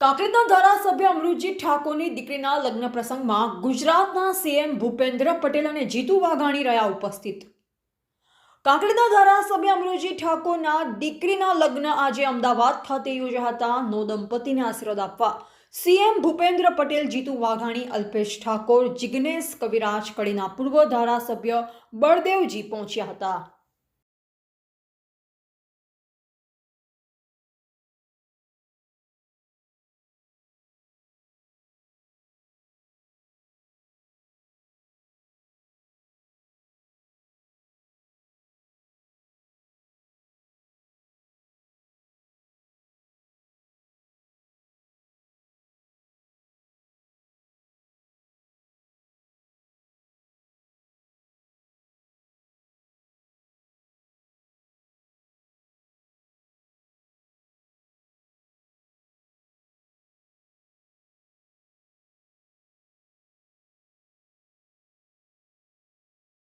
કાંકરેજના ધારાસભ્ય અમૃતજી ઠાકોરની દીકરીના લગ્ન પ્રસંગમાં ગુજરાતના સીએમ ભૂપેન્દ્ર પટેલ અને જીતુ વાઘાણી રહ્યા ઉપસ્થિત. કાંકરેજના ધારાસભ્ય અમૃતજી ઠાકોરના દીકરીના લગ્ન આજે અમદાવાદ ખાતે યોજ્યા હતા નો દંપતીને આશીર્વાદ આપવા સીએમ ભૂપેન્દ્ર પટેલ, જીતુ વાઘાણી, અલ્પેશ ઠાકોર, જિગ્નેશ કવિરાજ, કડીના પૂર્વ ધારાસભ્ય બળદેવજી પહોંચ્યા હતા.